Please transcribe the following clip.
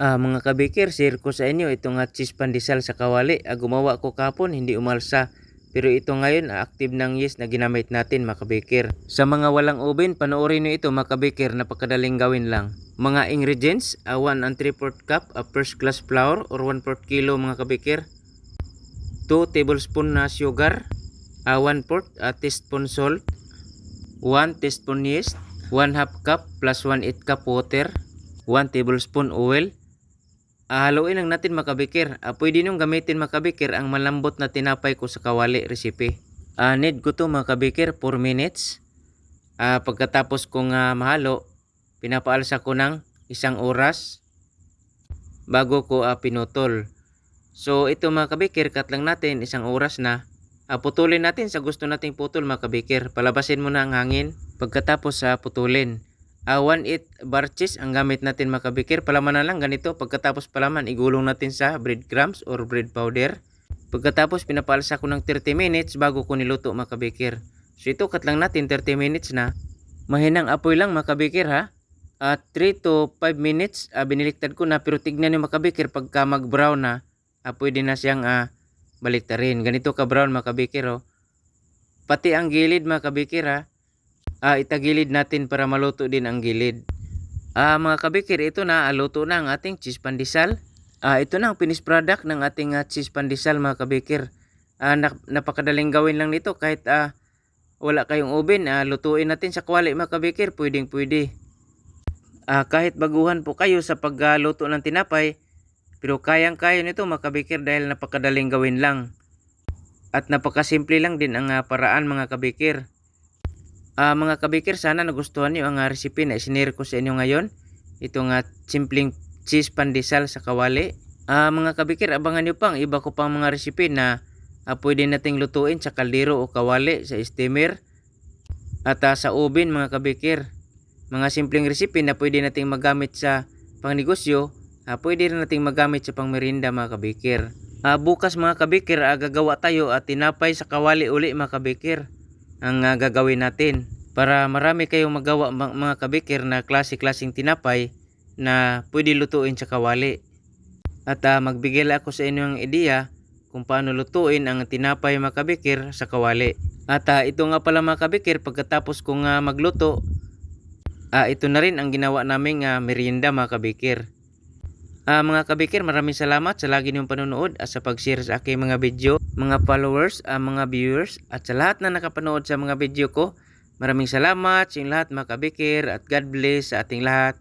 Ah, mga kabikir, share ko sa inyo itong nga cheese pandesal sa kawali. Ah, gumawa ko kapon, hindi umalsa. Pero ito ngayon, ah, active ng yeast na ginamit natin mga kabikir. Sa mga walang oven, panoorin nyo ito mga kabikir, napakadaling gawin lang. Mga ingredients, ah, 1 and 3 4 cup of first class flour or 1 4 kilo mga kabikir. 2 tablespoon na sugar, ah, 1 4 ah, teaspoon salt, 1 teaspoon yeast, 1 half cup plus 1 8 cup water, 1 tablespoon oil, Ah, haluin lang natin makabikir. Ah, pwede nyung gamitin makabikir ang malambot na tinapay ko sa kawali recipe. Ah, need ko to makabikir 4 minutes. Ah, pagkatapos kong ah, mahalo, pinapaalsa ko ng isang oras bago ko ah, pinutol. So ito mga kabikir, cut lang natin isang oras na. Ah, putulin natin sa gusto nating putol mga kabikir. Palabasin mo na ang hangin pagkatapos sa putulin. Ah, 1-8 bar cheese ang gamit natin makabikir. Palaman na lang ganito. Pagkatapos palaman, igulong natin sa breadcrumbs or bread powder. Pagkatapos pinapalsa ko ng 30 minutes bago ko niluto makabikir. So ito cut lang natin 30 minutes na. Mahinang apoy lang makabikir ha. At 3 to 5 minutes ah, biniliktad ko na pero tignan niyo makabikir pagka mag-brown na ah, pwede na siyang ah, baliktarin. Ganito ka brown makabikir oh. Pati ang gilid makabikir ha. Ah, itagilid natin para maluto din ang gilid. Ah, mga kabikir, ito na, ah, luto na ang ating cheese pandesal. Ah, ito na ang finished product ng ating ah, cheese pandesal mga kabikir. Ah, nap- napakadaling gawin lang nito kahit ah, wala kayong oven, ah, lutuin natin sa kwali mga kabikir, pwedeng pwede. Ah, kahit baguhan po kayo sa pagluto ng tinapay, pero kayang-kaya nito mga kabikir dahil napakadaling gawin lang. At napakasimple lang din ang ah, paraan mga kabikir. Ah, mga kabikir, sana nagustuhan niyo ang ah, recipe na isinare ko sa inyo ngayon. Ito nga simpleng cheese pandesal sa kawali. Ah, mga kabikir, abangan niyo pang iba ko pang mga recipe na ah, pwede nating lutuin sa kaldero o kawali sa steamer at ah, sa oven mga kabikir. Mga simpleng recipe na pwede nating magamit sa pangnegosyo, ah, pwede rin nating magamit sa pangmerinda mga kabikir. Ah, bukas mga kabikir, ah, gagawa tayo at tinapay sa kawali uli mga kabikir ang ah, gagawin natin para marami kayong magawa ma- mga kabikir na klase-klaseng tinapay na pwede lutuin sa kawali. At ah, magbigay ako sa inyo ng ideya kung paano lutuin ang tinapay mga kabikir sa kawali. At ah, ito nga pala mga kabikir pagkatapos kong ah, magluto, ah, ito na rin ang ginawa naming ah, merienda mga Ah, mga kabikir, maraming salamat sa lagi niyong panonood at sa pag-share sa aking mga video, mga followers, ah, mga viewers, at sa lahat na nakapanood sa mga video ko. Maraming salamat sa lahat mga kabikir at God bless sa ating lahat.